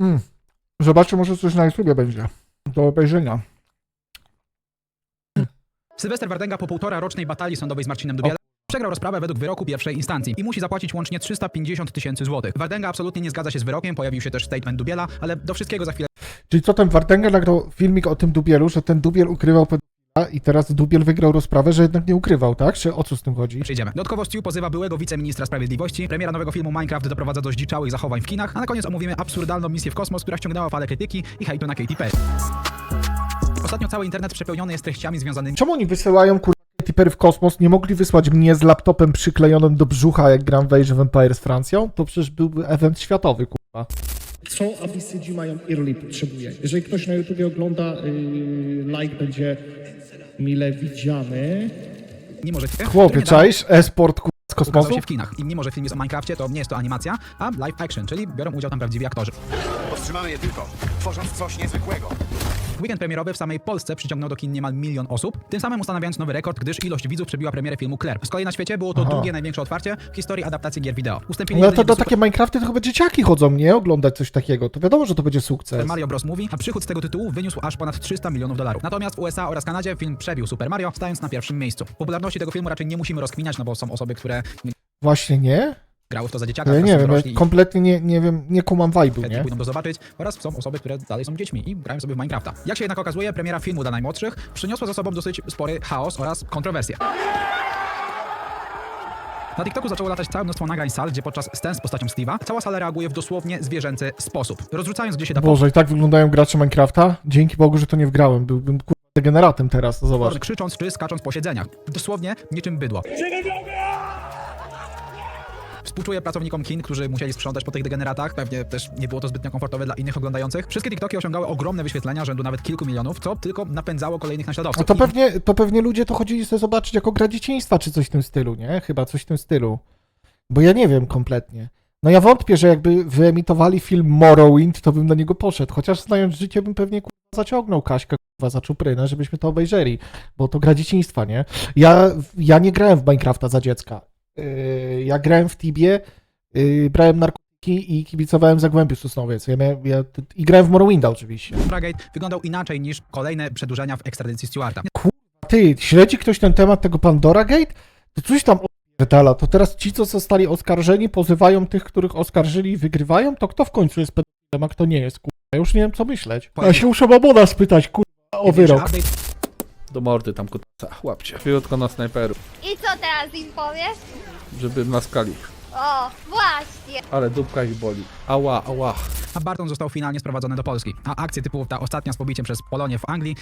Mm. Zobaczę, może coś na YouTubie będzie. Do obejrzenia. Sylwester Wardenga po półtora rocznej batalii sądowej z Marcinem Dubielem przegrał rozprawę według wyroku pierwszej instancji i musi zapłacić łącznie 350 tysięcy złotych. Wardenga absolutnie nie zgadza się z wyrokiem, pojawił się też statement Dubiela, ale do wszystkiego za chwilę Czyli co, ten Wardenga nagrał filmik o tym Dubielu, że ten Dubiel ukrywał pedofila i teraz Dubiel wygrał rozprawę, że jednak nie ukrywał, tak? Czy o co z tym chodzi? przejdziemy. Dodatkowo Stu pozywa byłego wiceministra sprawiedliwości. Premiera nowego filmu Minecraft doprowadza do zdziczałych zachowań w kinach, a na koniec omówimy absurdalną misję w kosmos, która ściągnęła falę krytyki i hejtu na Katy Perry. Ostatnio cały internet przepełniony jest treściami związanymi Czemu oni wysyłają kurwa tipery w kosmos? Nie mogli wysłać mnie z laptopem przyklejonym do brzucha, jak gram w Age of Empires z Francją? To przecież byłby event światowy, kurwa. Co ABCG mają Early potrzebuje? Jeżeli ktoś na YouTubie ogląda, yy, like będzie mile widziany. mimo że Chłopie, czaisz? E-sport, kurwa, z ukazał kosmosu? się w kinach. I mimo, że film jest o Minecrafcie, to nie jest to animacja, a live action, czyli biorą udział tam prawdziwi aktorzy. Powstrzymamy je tylko, tworząc coś niezwykłego. Weekend premierowy w samej Polsce przyciągnął do kin niemal milion osób, tym samym ustanawiając nowy rekord, gdyż ilość widzów przebiła premierę filmu Claire. Z kolei na świecie było to Aha. drugie największe otwarcie w historii adaptacji gier wideo. Ustąpili No to do takie Minecrafty to chyba dzieciaki chodzą, nie? Oglądać coś takiego. To wiadomo, że to będzie Super sukces. Mario Bros. Movie, a przychód z tego tytułu wyniósł aż ponad 300 milionów dolarów. Natomiast w USA oraz Kanadzie film przebił Super Mario, stając na pierwszym miejscu. Popularności tego filmu raczej nie musimy rozkminiać, no bo są osoby, które Właśnie nie? Grały w to za dzieciaka, Ja nie wiem, ja kompletnie nie, nie wiem, nie kumam vibe'u, nie? pójdą to zobaczyć oraz są osoby, które dalej są dziećmi i grają sobie w Minecrafta. Jak się jednak okazuje, premiera filmu dla najmłodszych przyniosła za sobą dosyć spory chaos oraz kontrowersje. Na TikToku zaczęło latać całe mnóstwo nagrań sal, gdzie podczas scen z postacią Steve'a cała sala reaguje w dosłownie zwierzęcy sposób. Rozrzucając gdzie się da Boże, i tak wyglądają gracze Minecrafta? Dzięki Bogu, że to nie wgrałem. Byłbym degeneratem teraz, zobacz. krzycząc czy skacząc po siedzeniach. Dosłownie niczym bydło. Współczuję pracownikom kin, którzy musieli sprzątać po tych degeneratach. Pewnie też nie było to zbytnio komfortowe dla innych oglądających. Wszystkie TikToki osiągały ogromne wyświetlenia, rzędu nawet kilku milionów, co tylko napędzało kolejnych naśladowców. No to I- pewnie, to pewnie ludzie to chodzili sobie zobaczyć jako gra dzieciństwa, czy coś w tym stylu, nie? Chyba coś w tym stylu. Bo ja nie wiem kompletnie. No ja wątpię, że jakby wyemitowali film Morrowind, to bym na niego poszedł. Chociaż znając życie, bym pewnie kurwa zaciągnął Kaśkę kurwa za czuprynę, żebyśmy to obejrzeli. Bo to gra dzieciństwa, nie? Ja, ja nie grałem w Minecrafta za dziecka. Yy, ja grałem w Tibie, yy, brałem narkotyki i kibicowałem Zagłębiu Sosnowiec. Ja miałem, ja, I grałem w Morrowinda oczywiście. Stargate wyglądał inaczej niż kolejne przedłużenia w ekstradycji Stewarta. Ty, śledzi ktoś ten temat tego Pandora Gate? To coś tam odpierdala. To teraz ci, co zostali oskarżeni, pozywają tych, których oskarżyli i wygrywają? To kto w końcu jest pedofilem, a kto nie jest, kurwa? Ja już nie wiem, co myśleć. Ja się muszę Babona spytać, kurwa, o wyrok. Do mordy tam kutasa, łapcie. Chwilutko na snajperów, I co teraz im powiesz? żeby naskali. O, właśnie. Ale dupka ich boli. Ała, ała. a Barton został finalnie sprowadzony do Polski. A akcje typu ta ostatnia z pobiciem przez Polonię w Anglii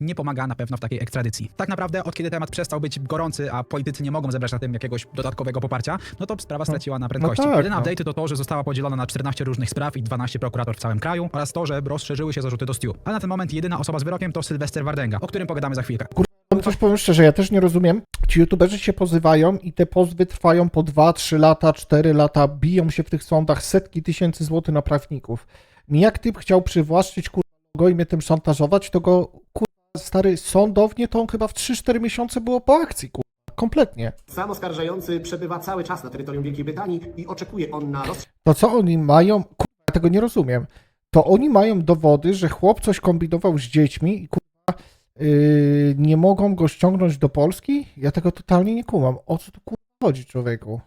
nie pomaga na pewno w takiej ekstradycji. Tak naprawdę, od kiedy temat przestał być gorący, a politycy nie mogą zebrać na tym jakiegoś dodatkowego poparcia, no to sprawa straciła na prędkości. tak, Jedyny no. update to to, że została podzielona na 14 różnych spraw i 12 prokurator w całym kraju oraz to, że rozszerzyły się zarzuty do Stu. A na ten moment jedyna osoba z wyrokiem to Sylwester Wardenga, o którym pogadamy za chwilkę. Wam coś powiem szczerze, ja też nie rozumiem. Ci youtuberzy się pozywają i te pozwy trwają po 2, 3 lata, 4 lata, biją się w tych sądach setki tysięcy złotych na prawników. Mi jak typ chciał przywłaszczyć kurwa go i mnie tym szantażować, to go kurwa stary sądownie to on chyba w 3-4 miesiące było po akcji, kurwa. Kompletnie. Sam oskarżający przebywa cały czas na terytorium Wielkiej Brytanii i oczekuje on na rozstrzygnięcie To co oni mają, kurwa, ja tego nie rozumiem. To oni mają dowody, że chłop coś kombinował z dziećmi i kurwa yy, nie mogą go ściągnąć do Polski? Ja tego totalnie nie kumam. O co tu kurwa chodzi człowieku?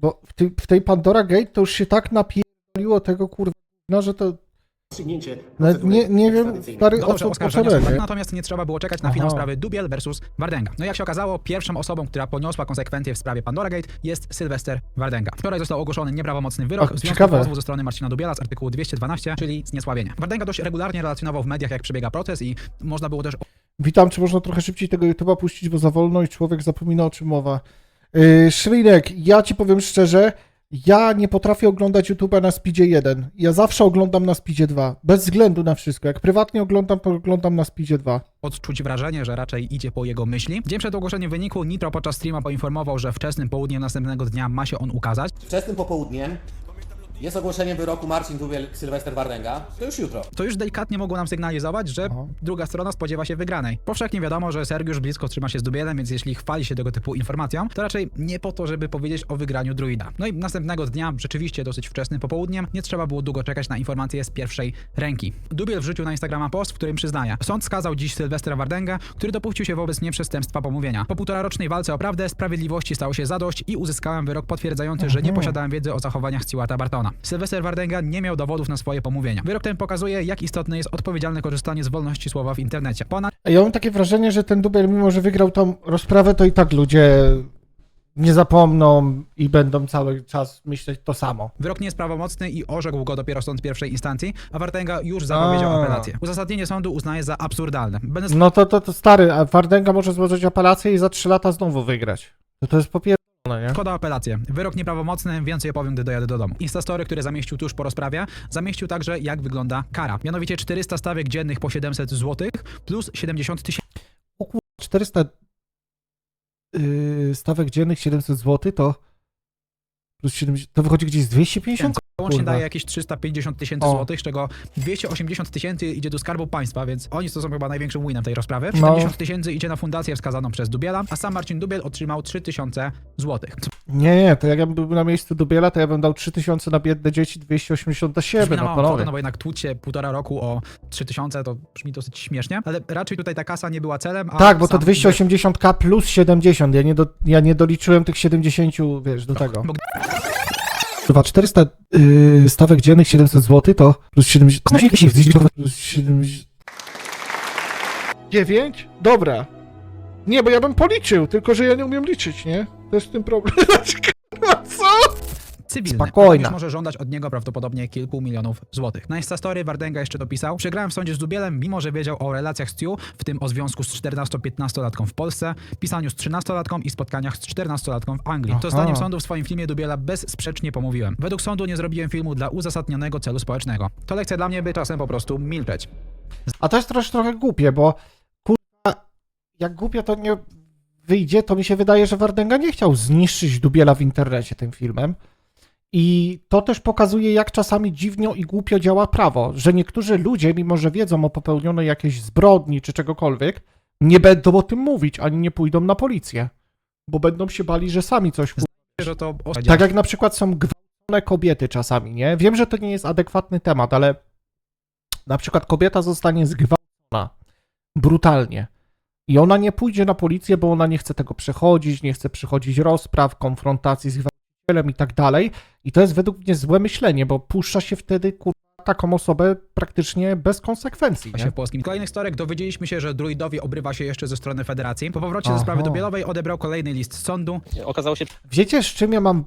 Bo w, tej- w tej Pandora Gate to już się tak napierdoliło tego kurwa, no że to nawet procedury nie, nie wiem stary o dobrze, co, oskarżenia są natomiast nie trzeba było czekać na finał Aha. sprawy Dubiel versus Wardenga. No jak się okazało, pierwszą osobą, która poniosła konsekwencje w sprawie Pandora Gate jest Sylwester Wardenga. Wczoraj został ogłoszony nieprawomocny wyrok Ach, w związku ciekawe. z pozwu ze strony Marcina Dubiela z artykułu 212, czyli zniesławienia. Wardenga dość regularnie relacjonował w mediach, jak przebiega proces i można było też Witam, czy można trochę szybciej tego YouTube'a puścić, bo za wolno i człowiek zapomina o czym mowa. Yy, Szlinek, ja ci powiem szczerze, ja nie potrafię oglądać YouTube'a na speedzie 1. Ja zawsze oglądam na speedzie 2. Bez względu na wszystko. Jak prywatnie oglądam, to oglądam na speedzie 2. odczuć wrażenie, że raczej idzie po jego myśli. Dzień przed ogłoszeniem wyniku Nitro podczas streama poinformował, że wczesnym południem następnego dnia ma się on ukazać. Wczesnym popołudniem Jest ogłoszenie wyroku Marcin Dubiel, Sylwester Wardęga. To już jutro. To już delikatnie mogło nam sygnalizować, że Aha. druga strona spodziewa się wygranej. Powszechnie wiadomo, że Sergiusz blisko trzyma się z Dubielem, więc jeśli chwali się tego typu informacją, to raczej nie po to, żeby powiedzieć o wygraniu druida. No i następnego dnia, rzeczywiście dosyć wczesnym popołudniem, nie trzeba było długo czekać na informacje z pierwszej ręki. Dubiel wrzucił na Instagrama post, w którym przyznaje, sąd skazał dziś Sylwestra Wardęga, który dopuścił się wobec mnie przestępstwa pomówienia. Po półtora rocznej walce o prawdę, sprawiedliwości stało się zadość i uzyskałem wyrok potwierdzający, że nie posiadałem wiedzy o zachowaniach Stewarta Bartona. Sylwester Wardęga nie miał dowodów na swoje pomówienia. Wyrok ten pokazuje, jak istotne jest odpowiedzialne korzystanie z wolności słowa w internecie. Ponad ja mam takie wrażenie, że ten Dubiel, mimo że wygrał tą rozprawę, to i tak ludzie nie zapomną i będą cały czas myśleć to samo. Wyrok nie jest prawomocny i orzekł go dopiero sąd pierwszej instancji, a Wartęga już zapowiedział A. apelację. Uzasadnienie sądu uznaje za absurdalne. Będąc No to, to, to stary, a Wardęga może złożyć apelację i za 3 lata znowu wygrać. To to jest popierdolone, nie? Składał apelację. Wyrok nieprawomocny, więcej opowiem, gdy dojadę do domu. Instastory, które zamieścił tuż po rozprawie, zamieścił także, jak wygląda kara. Mianowicie 400 stawek dziennych po 700 zł plus 70 tysięcy 400 yy, stawek dziennych 700 zł to plus 70, to wychodzi gdzieś z 250? Łącznie Kurwa. daje jakieś 350 tysięcy O. złotych, z czego 280 tysięcy idzie do Skarbu Państwa, więc oni to są chyba największym winem tej rozprawy. No. 70 tysięcy idzie na fundację wskazaną przez Dubiela, a sam Marcin Dubiel otrzymał 3000 złotych. Nie, nie, to jak ja bym był na miejscu Dubiela, to ja bym dał 3000 na biedne dzieci, 280 na siebie, Brzmi na no małą panowie. kwotę, no bo jednak tłuc się półtora roku o 3000 to brzmi dosyć śmiesznie, ale raczej tutaj ta kasa nie była celem, a Tak, bo to sam 280k plus 70, ja nie, do, ja nie doliczyłem tych 70, wiesz, do tego. bo- Chyba 400 yy, stawek dziennych 700 zł to plus 70, plus 70... 9? Dobra. Nie, bo ja bym policzył, tylko że ja nie umiem liczyć, nie? To jest tym problem. Cywilny. Spokojna. Może żądać od niego prawdopodobnie kilku milionów złotych. Na Instastory Wardęga jeszcze dopisał, przegrałem w sądzie z Dubielem, mimo że wiedział o relacjach z Stu, w tym o związku z 14-15-latką w Polsce, pisaniu z 13-latką i spotkaniach z 14-latką w Anglii. To zdaniem sądu w swoim filmie Dubiela bezsprzecznie pomówiłem. Według sądu nie zrobiłem filmu dla uzasadnionego celu społecznego. To lekcja dla mnie, by czasem po prostu milczeć. A to jest trosz, trochę głupie, bo kurwa, jak głupio to nie wyjdzie, to mi się wydaje, że Wardęga nie chciał zniszczyć Dubiela w internecie tym filmem. I to też pokazuje, jak czasami dziwnie i głupio działa prawo, że niektórzy ludzie, mimo że wiedzą o popełnionej jakiejś zbrodni czy czegokolwiek, nie będą o tym mówić, ani nie pójdą na policję, bo będą się bali, że sami coś Że to tak jak na przykład są gwałcone kobiety czasami, nie? Wiem, że to nie jest adekwatny temat, ale na przykład kobieta zostanie zgwałcona brutalnie i ona nie pójdzie na policję, bo ona nie chce tego przechodzić, nie chce przechodzić rozpraw, konfrontacji z gwałcicielem i tak dalej. I to jest według mnie złe myślenie, bo puszcza się wtedy kurwa, taką osobę praktycznie bez konsekwencji. się Nie? w polskim. Kolejnych storek dowiedzieliśmy się, że druidowi obrywa się jeszcze ze strony federacji. Po powrocie Aha. ze sprawy Dubielowej odebrał kolejny list z sądu. Okazało się Wiecie, z czym ja mam,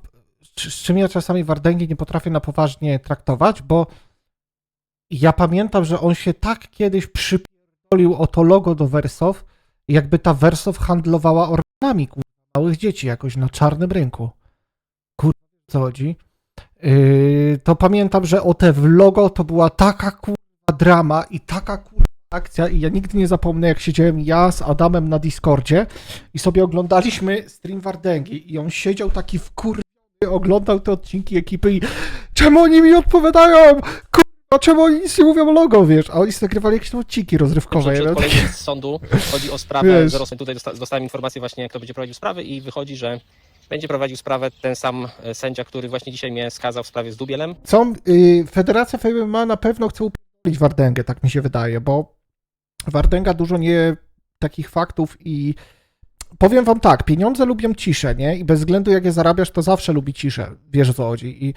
z z czym ja czasami Wardęgi nie potrafię na poważnie traktować, bo ja pamiętam, że on się tak kiedyś przypierdolił o to logo do Wersow, jakby ta Wersow handlowała organami, kurwa, małych dzieci jakoś na czarnym rynku. Co chodzi? Yy, to pamiętam, że o te w logo to była taka kurwa drama i taka kurwa akcja i ja nigdy nie zapomnę, jak siedziałem ja z Adamem na Discordzie i sobie oglądaliśmy stream Wardęgi i on siedział taki w oglądał te odcinki ekipy i czemu oni mi odpowiadają? Kurwa, czemu oni nic nie mówią o logo, wiesz? A oni nagrywali jakieś tam odcinki rozrywkowe. Przed miałem- kolegiem z sądu chodzi o sprawę Wiesz. Tutaj dosta- dostałem informację właśnie, kto będzie prowadził sprawę i wychodzi, że będzie prowadził sprawę ten sam e, sędzia, który właśnie dzisiaj mnie skazał w sprawie z Dubielem. Co, y, Federacja FMMA na pewno chce upierdolić Wardęgę, tak mi się wydaje, bo Wardęga dużo nie takich faktów i powiem wam tak, pieniądze lubią ciszę, nie? I bez względu jak je zarabiasz, to zawsze lubi ciszę, wiesz o co chodzi. I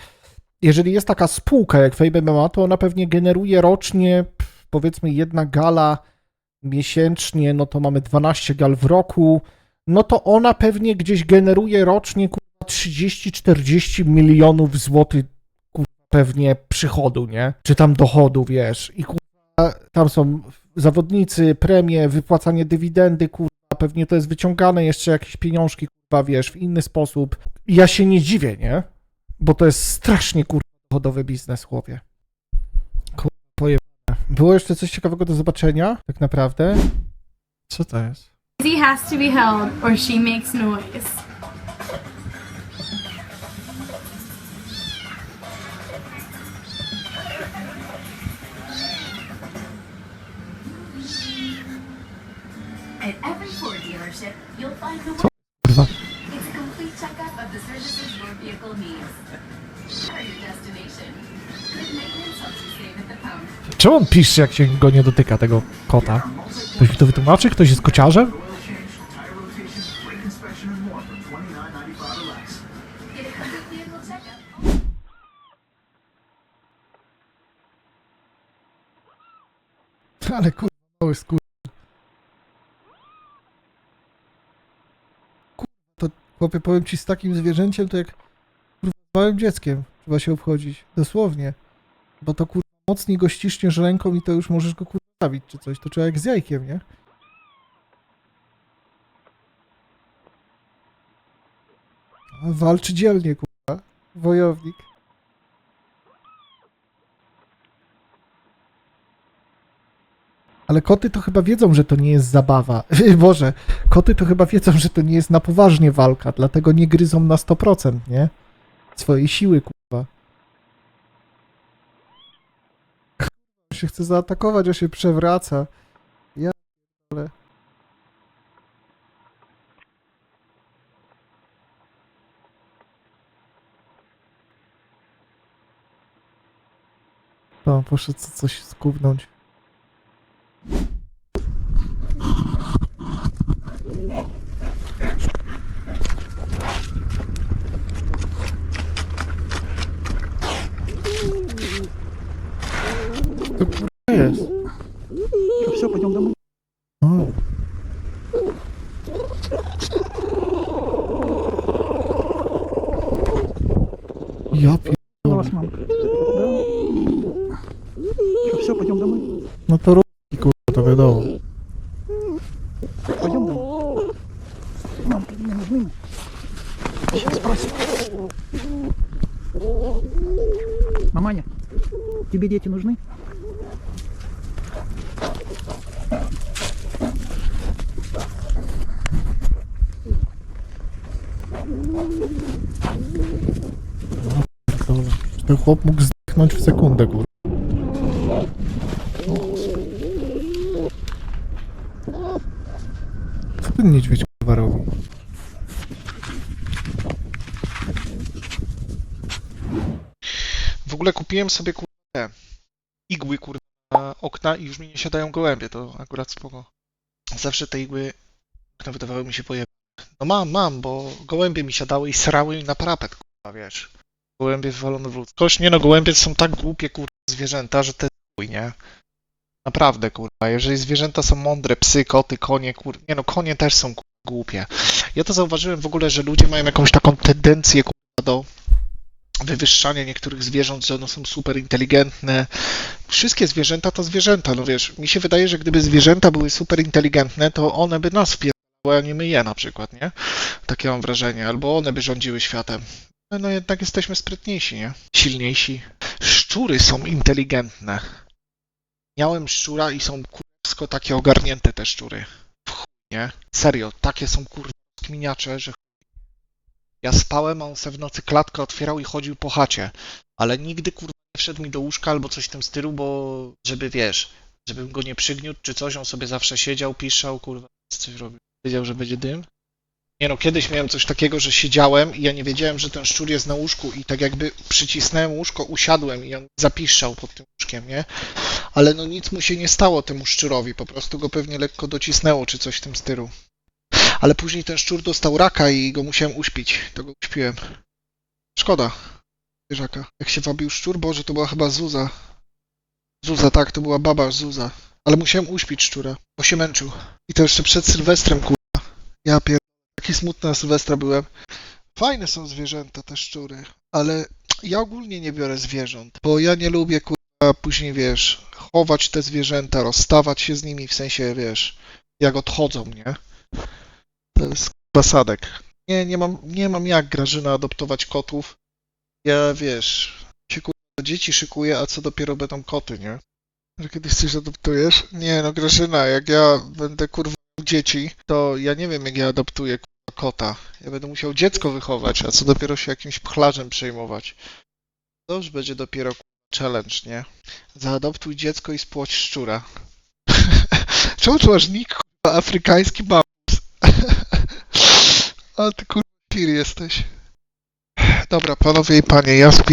jeżeli jest taka spółka jak Fame MMA, to ona pewnie generuje rocznie, powiedzmy jedna gala miesięcznie, no to mamy 12 gal w roku, no to ona pewnie gdzieś generuje rocznie kurwa 30-40 milionów złotych pewnie przychodu, nie? Czy tam dochodu, wiesz. I kurwa, tam są zawodnicy, premie, wypłacanie dywidendy, kurwa, pewnie to jest wyciągane jeszcze jakieś pieniążki, kurwa, wiesz, w inny sposób. Ja się nie dziwię, nie? Bo to jest strasznie, kurwa, dochodowy biznes, chłopie. Kurwa, pojebane. Było jeszcze coś ciekawego do zobaczenia, tak naprawdę? Co to jest? Lizzie has to be held or she makes noise. Czemu on pisze, jak się go nie dotyka, tego kota? Ktoś mi to wytłumaczy? Ktoś jest kociarzem? Ale kurwa, mały. Kurwa, to chłopie, powiem ci, z takim zwierzęciem to jak kurwa, z małym dzieckiem trzeba się obchodzić. Dosłownie. Bo to kurwa mocniej go ściśniesz ręką i to już możesz go kurwa czy coś. To trzeba jak z jajkiem, nie? Walczy dzielnie, kurwa. Wojownik. Ale koty to chyba wiedzą, że to nie jest zabawa. Boże, koty to chyba wiedzą, że to nie jest na poważnie walka, dlatego nie gryzą na 100%, nie? Swojej siły, kurwa. Się chce zaatakować, a się przewraca. Ja ale. O, poszedł co- coś skubnąć. Я пью. вас, мам. Да. Что, все, пойдем домой? На второй куда-то видал. Пойдем домой. Мам, ты мне нужны. Сейчас спросим. Маманя, тебе дети нужны? Ten chłop mógł zdechnąć w sekundę, kurwa. Co ten niedźwiedź, kurwa, robi? W ogóle kupiłem sobie kurwa igły kurwa na okna i już mi nie siadają gołębie, to akurat spoko. Zawsze te igły okna wydawały mi się pojebane. No mam, mam, bo gołębie mi siadały i srały na parapet, kurwa, wiesz. Gołębie wywalone w ludzkość. Nie no, gołębie są tak głupie, kurwa, zwierzęta, że te chuj, nie? Naprawdę, kurwa. Jeżeli zwierzęta są mądre, psy, koty, konie, kurwa. Nie no, konie też są kurwa, głupie. Ja to zauważyłem w ogóle, że ludzie mają jakąś taką tendencję, kurwa, do wywyższanie niektórych zwierząt, że one są super inteligentne. Wszystkie zwierzęta to zwierzęta, no wiesz, mi się wydaje, że gdyby zwierzęta były super inteligentne, to one by nas wpierdalały, a nie my je na przykład, nie? Takie mam wrażenie, albo one by rządziły światem. No, no jednak jesteśmy sprytniejsi, nie? Silniejsi. Szczury są inteligentne. Miałem szczura i są kursko takie ogarnięte te szczury. W chuj, nie? Serio, takie są kurwa kminiacze, że ja spałem, a on se w nocy klatkę otwierał i chodził po chacie. Ale nigdy kurwa nie wszedł mi do łóżka albo coś w tym stylu, bo żeby wiesz, żebym go nie przygniótł czy coś, on sobie zawsze siedział, piszczał, kurwa, coś robił. Wiedział, że będzie dym. Nie no, kiedyś miałem coś takiego, że siedziałem i ja nie wiedziałem, że ten szczur jest na łóżku i tak jakby przycisnąłem łóżko, usiadłem i on zapiszczał pod tym łóżkiem, nie? Ale no nic mu się nie stało temu szczurowi, po prostu go pewnie lekko docisnęło czy coś w tym stylu. Ale później ten szczur dostał raka i go musiałem uśpić. To go uśpiłem. Szkoda. Zwierzaka. Jak się wabił szczur? Boże, to była chyba Zuza. Zuza, tak, to była baba Zuza. Ale musiałem uśpić szczura, bo się męczył. I to jeszcze przed Sylwestrem, kurwa. Ja pier... Taki smutny na Sylwestra byłem. Fajne są zwierzęta, te szczury. Ale ja ogólnie nie biorę zwierząt, bo ja nie lubię, kurwa, później, wiesz, chować te zwierzęta, rozstawać się z nimi, w sensie, wiesz, jak odchodzą, nie? To jest basadek. Nie, nie mam, nie mam jak Grażyna adoptować kotów. Ja wiesz, się kurwa dzieci szykuję, a co dopiero będą koty, nie? Że kiedyś coś adoptujesz? Nie no Grażyna, jak ja będę kurwa dzieci, to ja nie wiem jak ja adoptuję kota. Ja będę musiał dziecko wychować, a co dopiero się jakimś pchlarzem przejmować. To już będzie dopiero challenge, nie? Zaadoptuj dziecko i spłoć szczura. Czemu tu masz nick afrykański mam? Ale ty kurwa jesteś. Dobra, panowie i panie, ja spier...